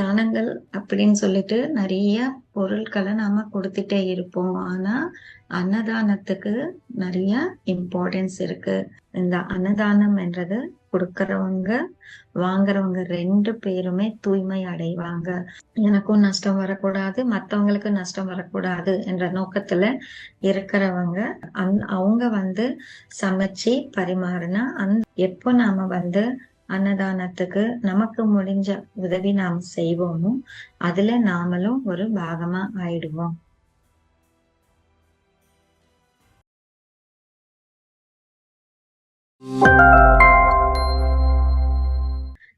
தானங்கள் அப்படின்னு சொல்லிட்டு நிறைய பொருட்களை நாம கொடுத்துட்டே இருப்போம். ஆனா அன்னதானத்துக்கு நிறைய இம்பார்ட்டன்ஸ் இருக்கு. இந்த அன்னதானம் என்றது கொடுக்கறவங்க வாங்குறவங்க ரெண்டு பேருமே தூய்மை அடைவாங்க. எனக்கும் நஷ்டம் வரக்கூடாது மற்றவங்களுக்கும் நஷ்டம் வரக்கூடாது என்ற நோக்கத்துல இருக்கிறவங்க அந் அவங்க வந்து சமைச்சு பரிமாறினா அந் எப்போ நாம வந்து அன்னதானத்துக்கு நமக்கு முடிஞ்ச உதவி நாம் செய்வோமோ அதுல நாமளும் ஒரு பாகமா ஆயிடுவோம்.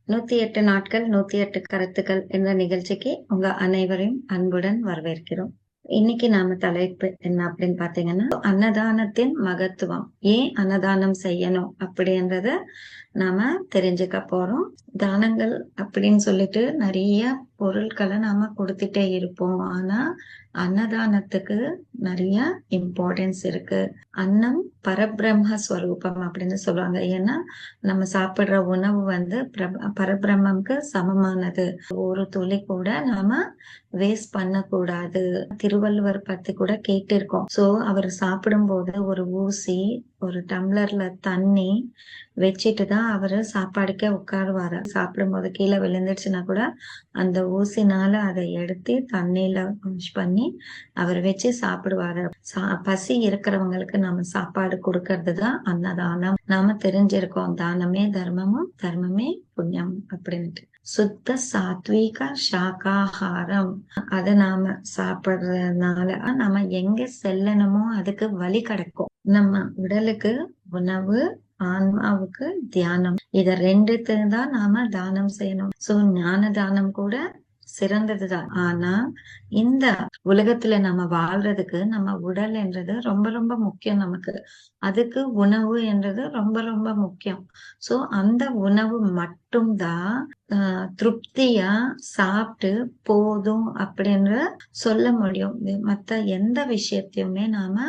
நூத்தி எட்டு நாட்கள் நூத்தி எட்டு கருத்துக்கள் என்ற நிகழ்ச்சிக்கு உங்க அனைவரையும் அன்புடன் வரவேற்கிறோம். இன்னைக்கு நாம தலைப்பு என்ன அப்படின்னு பாத்தீங்கன்னா அன்னதானத்தின் மகத்துவம். ஏன் அன்னதானம் செய்யணும் அப்படின்றத நாம தெரிஞ்சுக்க போறோம். தானங்கள் அப்படின்னு சொல்லிட்டு நிறைய பொருட்களை நாம கொடுத்துட்டே இருப்போம். ஆனா அன்னதானத்துக்கு நிறைய இம்பார்ட்டன்ஸ் இருக்கு. அன்னம் பரபிரம்ம ஸ்வரூபம் அப்படின்னு சொல்லுவாங்க. ஏன்னா நம்ம சாப்பிடுற உணவு வந்து பரபிரம்மம்க்கு சமமானது. ஒரு துளி கூட நாம வேஸ்ட் பண்ணக்கூடாது. திருவள்ளுவர் பத்தி கூட கேட்டிருக்கோம். சோ அவர் சாப்பிடும் போது ஒரு ஊசி ஒரு டம்ளர்ல தண்ணி வச்சுட்டு தான் அவரு சாப்பாடுக்கே உட்காருவாரு. சாப்பிடும் போது கீழே விழுந்துருச்சுன்னா கூட அந்த ஊசினால அதை எடுத்து தண்ணியில பண்ணி அவர் வச்சு சாப்பிடுவாரு. பசி இருக்கிறவங்களுக்கு நம்ம சாப்பாடு கொடுக்கறது தான் அன்னதானம். நாம தெரிஞ்சிருக்கோம் தானமே தர்மமும் தர்மமே புண்ணியம் அப்படின்ட்டு சுத்த சாத்வீக சாகாகாரம். அதை நாம சாப்பிடுறதுனால நாம எங்க செல்லணுமோ அதுக்கு வழி கிடைக்கும். நம்ம உடலுக்கு உணவு ஆன்மாவுக்கு தியானம். இத ரெண்டுத்து தான் நாம தானம் செய்யணும். சோ ஞான தானம் கூட சிறந்ததுதான். ஆனா இந்த உலகத்துல நம்ம வாழ்றதுக்கு நம்ம உடல் என்றது ரொம்ப ரொம்ப முக்கியம் நமக்கு. அதுக்கு உணவு என்றது ரொம்ப ரொம்ப முக்கியம். சோ அந்த உணவு மட்டும்தான் திருப்தியா சாப்பிட்டு போதும் அப்படின்ற சொல்ல முடியும். மத்த எந்த விஷயத்தையுமே நாம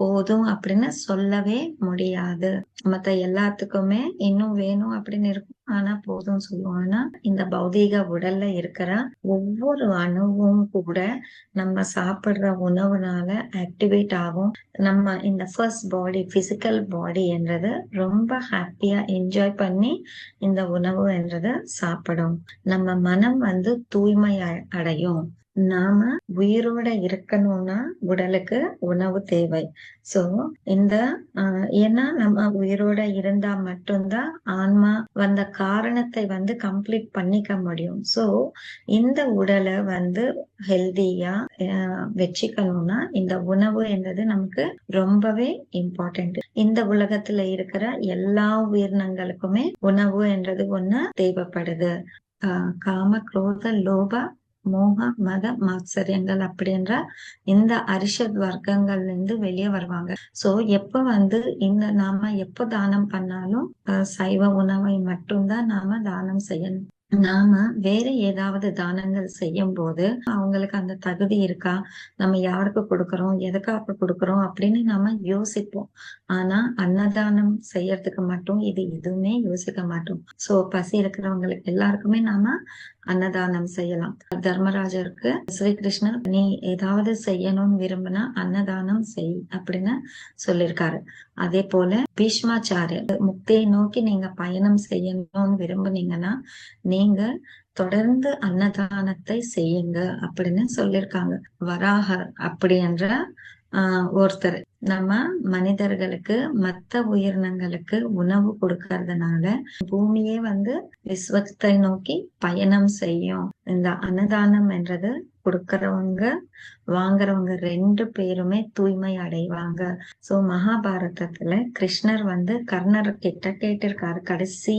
போதும் அப்படின்னு சொல்லவே முடியாது. மத்த எல்லாத்துக்குமே இன்னும் வேணும் அப்படின்னு இருக்கும். ஆனா போதும் சொல்லுவோம். ஆனா இந்த பௌதீக உடல்ல இருக்கிற ஒவ்வொரு அணுவும் கூட நம்ம சாப்பிடுற உணவுனால ஆக்டிவேட் ஆகும். நம்ம இந்த ஃபர்ஸ்ட் பாடி பிசிக்கல் பாடி என்றது ரொம்ப ஹாப்பியா என்ஜாய் பண்ணி இந்த உணவு என்றது சாப்பிடும். நம்ம மனம் வந்து தூய்மை அடையும். நாம உயிரோட இருக்கணும்னா உடலுக்கு உணவு தேவை. சோ இந்த ஏன்னா நம்ம உயிரோட இருந்தா மட்டும்தான் ஆன்மா வந்த காரணத்தை வந்து கம்ப்ளீட் பண்ணிக்க முடியும். சோ இந்த உடலை வந்து ஹெல்தியா வச்சுக்கணும்னா இந்த உணவு என்றது நமக்கு ரொம்பவே இம்பார்ட்டன்ட் இந்த உலகத்துல இருக்கிற எல்லா உயிரினங்களுக்குமே உணவு என்றது ஒண்ணு தேவைப்படுது. ஆஹ் காம குரோத லோப மோக மத மாத்சரியங்கள் அப்படின்ற இந்த அரிஷத் வர்க்கங்கள்ல இருந்து வெளியே வருவாங்க. சோ எப்ப வந்து இந்த நாம எப்ப தானம் பண்ணாலும் சைவ உணவை மட்டும்தான் நாம தானம் செய்யணும். நாம வேற ஏதாவது தானங்கள் செய்யும் போது அவங்களுக்கு அந்த தகுதி இருக்கா? நம்ம யாருக்கு கொடுக்கறோம்? எதுக்காக கொடுக்கறோம்? அப்படின்னு நாம யோசிப்போம். ஆனா அன்னதானம் செய்யறதுக்கு மட்டும் இது எதுவுமே யோசிக்க மாட்டோம். சோ பசி இருக்கிறவங்களுக்கு எல்லாருக்குமே நாம அன்னதானம் செய்யலாம். தர்மராஜருக்கு ஸ்ரீகிருஷ்ணர் நீ ஏதாவது செய்யணும்னு விரும்பினா அன்னதானம் செய் அப்படின்னு சொல்லியிருக்காரு அதே போல பீஷ்மாச்சாரியர் முக்தியை நோக்கி நீங்க பயணம் செய்யணும்னு விரும்புனீங்கன்னா நீங்க தொடர்ந்து அன்னதானத்தை செய்யுங்க அப்படின்னு சொல்லியிருக்காங்க வராகர் அப்படி என்ற ஆஹ் ஒருத்தர். நம்ம மனிதர்களுக்கு மத்த உயிரினங்களுக்கு உணவு கொடுக்கறதுனால பூமியே வந்து விஸ்வத்தை நோக்கி பயணம் செய்யும். இந்த அன்னதானம் என்றது கொடுக்கறவங்க வாங்குறவங்க ரெண்டு பேருமே தூய்மை அடைவாங்க. சோ மகாபாரதத்துல கிருஷ்ணர் வந்து கர்ணர் கிட்ட கேட்டிருக்காரு கடைசி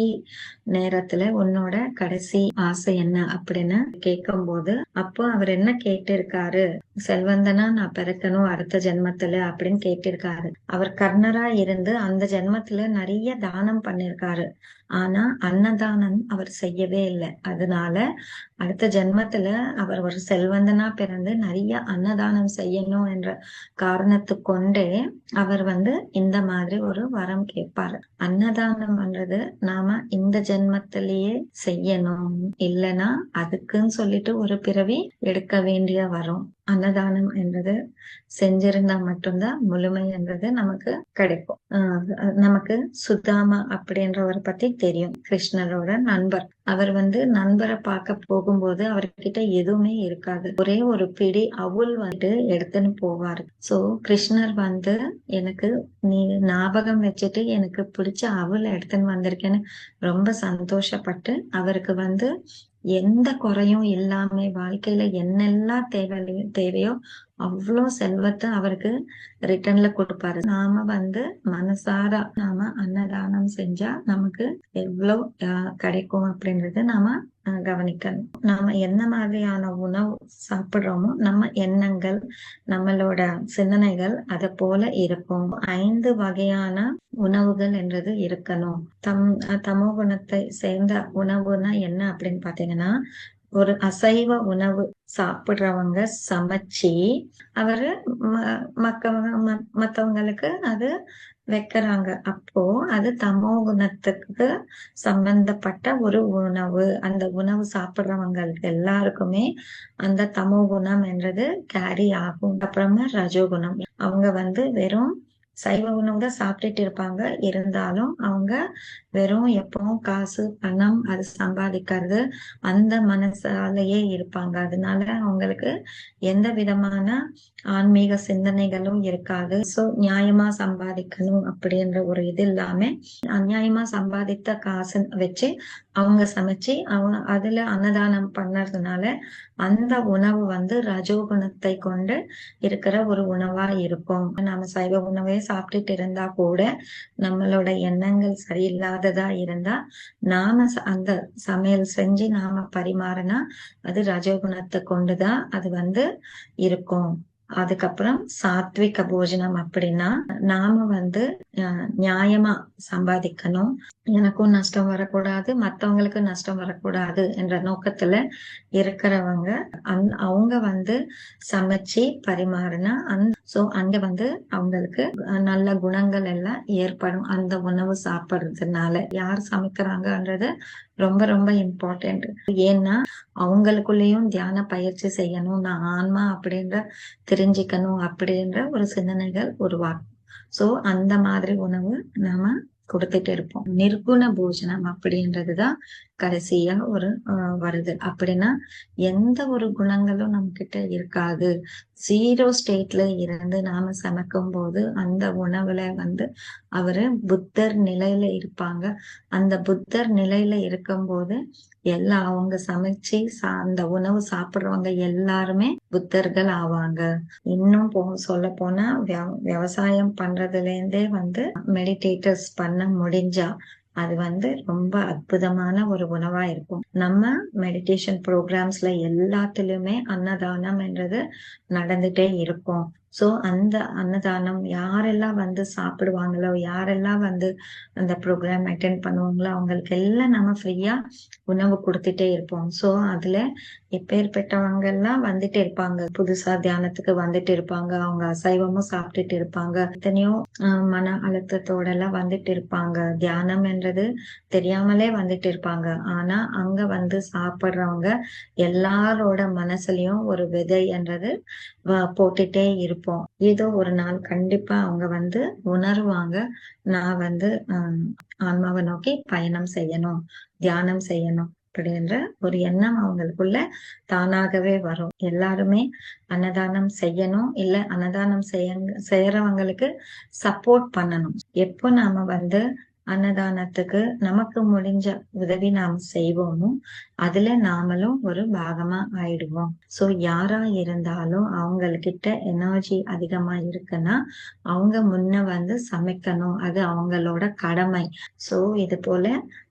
நேரத்துல உன்னோட கடைசி ஆசை என்ன? அப்படின்னு கேட்கும் போது அப்போ அவர் என்ன கேட்டிருக்காரு? செல்வந்தனா நான் பிறக்கணும் அடுத்த ஜென்மத்துல அப்படின்னு கேட்டிருக்காரு. அவர் கர்ணரா இருந்து அந்த ஜென்மத்துல நிறைய தானம் பண்ணிருக்காரு. ஆனா அன்னதானம் அவர் செய்யவே இல்லை. அதனால அடுத்த ஜென்மத்துல அவர் ஒரு செல்வந்தனா பிறந்து நிறைய அன்னதானம் செய்யணும் என்ற காரணத்து கொண்டே அவர் வந்து இந்த மாதிரி ஒரு வரம் கேட்பாரு. அன்னதானம் பண்றது நாம இந்த ஜென்மத்திலேயே செய்யணும். இல்லைன்னா அதுக்குன்னு சொல்லிட்டு ஒரு பிறவி எடுக்க வேண்டிய வரும். அன்னதானம் என்றது செஞ்சிருந்தா மட்டும்தான் முழுமை என்றது நமக்கு கிடைக்கும். ஆஹ் நமக்கு சுதாமா அப்படின்றவரை பத்தி தெரியும் கிருஷ்ணரோட நண்பர். அவர் வந்து நண்பரை பார்க்க போகும்போது அவர்கிட்ட எதுவுமே இருக்காது. ஒரே ஒரு பிடி அவுல் வந்துட்டு எடுத்துன்னு போவாரு. சோ கிருஷ்ணர் வந்து எனக்கு நீ ஞாபகம் வச்சுட்டு எனக்கு பிடிச்ச அவுல் எடுத்துன்னு வந்திருக்கேன்னு ரொம்ப சந்தோஷப்பட்டு அவருக்கு வந்து எந்த குறையும் இல்லாம வாழ்க்கையில என்னெல்லாம் தேவை தேவையோ அவ்வளோ செல்வத்தை அவருக்கு ரிட்டர்ன்ல கொடுப்பாரு. நாம வந்து மனசார நாம அன்னதானம் செஞ்சா நமக்கு எவ்வளோ கிடைக்கும் அப்படின்றது நாம கவனிக்கணும். நாம என்ன மாதிரியான உணவு சாப்பிடுறோமோ நம்ம எண்ணங்கள் நம்மளோட சிந்தனைகள் அத போல இருக்கும். ஐந்து வகையான உணவுகள் என்றது இருக்கணும். தம் தமோ குணத்தை சேர்ந்த உணவுனா என்ன அப்படின்னு பாத்தீங்கன்னா ஒரு அசைவ உணவு சாப்பிடுறவங்க சமைச்சு அவரு மக்கவங்க மத்தவங்களுக்கு அது வைக்கிறாங்க. அப்போ அது தமோ குணத்துக்கு சம்பந்தப்பட்ட ஒரு உணவு. அந்த உணவு சாப்பிடுறவங்களுக்கு எல்லாருக்குமே அந்த தமோ குணம் என்றது கேரி ஆகும். அப்புறமா ரஜோகுணம். அவங்க வந்து வெறும் சைவ உணவு தான் சாப்பிட்டுட்டு இருப்பாங்க. இருந்தாலும் அவங்க வெறும் எப்பவும் காசு பணம் அது சம்பாதிக்கிறது அந்த மனசாலேயே இருப்பாங்க. அதனால அவங்களுக்கு எந்த விதமான ஆன்மீக சிந்தனைகளும் இருக்காது. சோ நியாயமா சம்பாதிக்கணும் அப்படின்ற ஒரு இது இல்லாம அநியாயமா சம்பாதித்த காசு வச்சு அவங்க சமைச்சு அவங்க அதுல அன்னதானம் பண்ணறதுனால அந்த உணவு வந்து ரஜோகுணத்தை கொண்டு இருக்கிற ஒரு உணவா இருக்கும். நாம சைவ உணவே சாப்பிட்டுட்டு இருந்தா கூட நம்மளோட எண்ணங்கள் சரியில்லாததா இருந்தா நாம அந்த சமையல் செஞ்சு நாம பரிமாறினா அது ரஜோகுணத்தை கொண்டுதான் அது வந்து இருக்கும். அதுக்கப்புறம் சாத்விக போஜனம் அப்படின்னா நாம வந்து நியாயமா சம்பாதிக்கணும். எனக்கும் நஷ்டம் வரக்கூடாது மத்தவங்களுக்கு நஷ்டம் வரக்கூடாது என்ற நோக்கத்துல இருக்கிறவங்க அந் அவங்க வந்து சமைச்சு பரிமாறினா அந் சோ அங்க வந்து அவங்களுக்கு நல்ல குணங்கள் எல்லாம் ஏற்படும். அந்த உணவு சாப்பிடுறதுனால யார் சமைக்கிறாங்கன்றது ரொம்ப ரொம்ப இம்பார்ட்டன்ட் ஏன்னா அவங்களுக்குள்ளேயும் தியான பயிற்சி செய்யணும் நான் ஆன்மா அப்படின்ற தெரிஞ்சுக்கணும் அப்படின்ற ஒரு சிந்தனைகள் உருவாக்கும் சோ அந்த மாதிரி உணவு நாம கொடுத்துட்டு இருப்போம். நிர்குண போஜனம் அப்படின்றதுதான் கடைசியா ஒரு வருது அப்படின்னா எந்த ஒரு குணங்களும் நம்ம கிட்ட இருக்காது ஜீரோ ஸ்டேட்ல இருந்து நாம சமைக்கும் போது அந்த உணவுல வந்து அவரு புத்தர் நிலையில இருப்பாங்க. அந்த புத்தர் நிலையில இருக்கும் எல்லா எல்லாம் அவங்க சமைச்சு அந்த உணவு சாப்பிடுறவங்க எல்லாருமே புத்தர்கள் ஆவாங்க. இன்னும் போ சொல்ல போனா விவசாயம் பண்றதுல இருந்தே வந்து மெடிடேட்டர்ஸ் பண்ண முடிஞ்சா அது வந்து ரொம்ப அற்புதமான ஒரு உணவா இருக்கும். நம்ம மெடிடேஷன் ப்ரோக்ராம்ஸ்ல எல்லாத்துலயுமே அன்னதானம் என்றது நடந்துட்டே இருக்கும். சோ அந்த அன்னதானம் யாரெல்லாம் வந்து சாப்பிடுவாங்களோ யாரெல்லாம் வந்து அந்த ப்ரோக்ராம் அட்டென்ட் பண்ணுவாங்களோ அவங்களுக்கு எல்லாம் நம்ம ஃப்ரீயா உணவு கொடுத்துட்டே இருப்போம். சோ அதுல எப்பேற்பட்டவங்க எல்லாம் வந்துட்டு இருப்பாங்க. புதுசா தியானத்துக்கு வந்துட்டு இருப்பாங்க. அவங்க அசைவமும் சாப்பிட்டுட்டு இருப்பாங்க. எத்தனையோ மன அழுத்தத்தோட எல்லாம் வந்துட்டு இருப்பாங்க. தியானம் என்றது தெரியாமலே வந்துட்டு இருப்பாங்க. ஆனா அங்க வந்து சாப்பிடுறவங்க எல்லாரோட மனசுலயும் ஒரு விதை என்றது போட்டுட்டே இருப்போம். ஏதோ ஒரு நாள் கண்டிப்பா அவங்க வந்து உணர்வாங்க. நான் வந்து ஆன்மாவை நோக்கி பயணம் செய்யணும் தியானம் செய்யணும். அப்படின்ற ஒரு எண்ணம் அவங்களுக்குள்ள தானாகவே வரும். எல்லாருமே அன்னதானம் செய்யணும். இல்ல அன்னதானம் செய்ய செய்யறவங்களுக்கு சப்போர்ட் பண்ணணும். எப்போ நாம வந்து அன்னதானத்துக்கு நமக்கு முடிஞ்ச உதவி நாம் செய்வோமோ அதுல நாமளும் ஒரு பாகமா ஆயிடுவோம். சோ யாரா இருந்தாலும் அவங்கக்கிட்ட எனர்ஜி அதிகமா இருக்குன்னா அவங்க முன்ன வந்து சமைக்கணும். அது அவங்களோட கடமை. சோ இது போல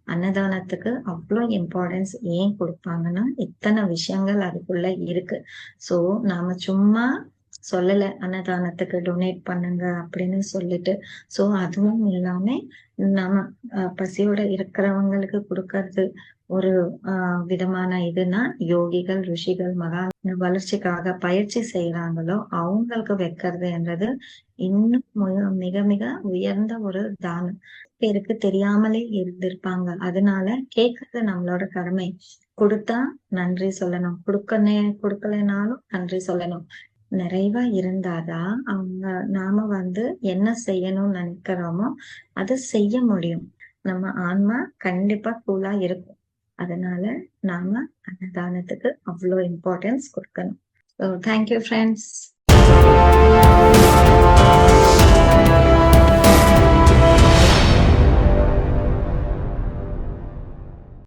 அன்னதானத்துக்கு அவ்வளோ இம்பார்ட்டன்ஸ் ஏன் கொடுப்பாங்கன்னா இத்தனை விஷயங்கள் அதுக்குள்ள இருக்கு. சோ நாம சும்மா சொல்லல அன்னதானத்துக்கு டொனேட் பண்ணுங்க அப்படின்னு சொல்லிட்டு. சோ அதுவும் இல்லாம நம்ம அஹ், பசியோட இருக்கிறவங்களுக்கு கொடுக்கறது ஒரு ஆஹ் விதமான இதுனா யோகிகள் ரிஷிகள் மகா வளர்ச்சிக்காக பயிற்சி செய்யறாங்களோ அவங்களுக்கு வைக்கிறதுன்றது இன்னும் மிக மிக உயர்ந்த ஒரு தானம். பேருக்கு தெரியாமலே இருந்திருப்பாங்க. அதனால கேட்கறது நம்மளோட கடமை. கொடுத்தா நன்றி சொல்லணும். கொடுக்கனே கொடுக்கலைனாலும் நன்றி சொல்லணும். நிறைவா இருந்தாதான் அவங்க நாம வந்து என்ன செய்யணும்னு நினைக்கிறோமோ அதை செய்ய முடியும். நம்ம ஆன்மா கண்டிப்பா கூலா இருக்கும். அதனால நாம அன்னதானத்துக்கு அவ்வளோ இம்பார்ட்டன்ஸ் கொடுக்கணும். So thank you friends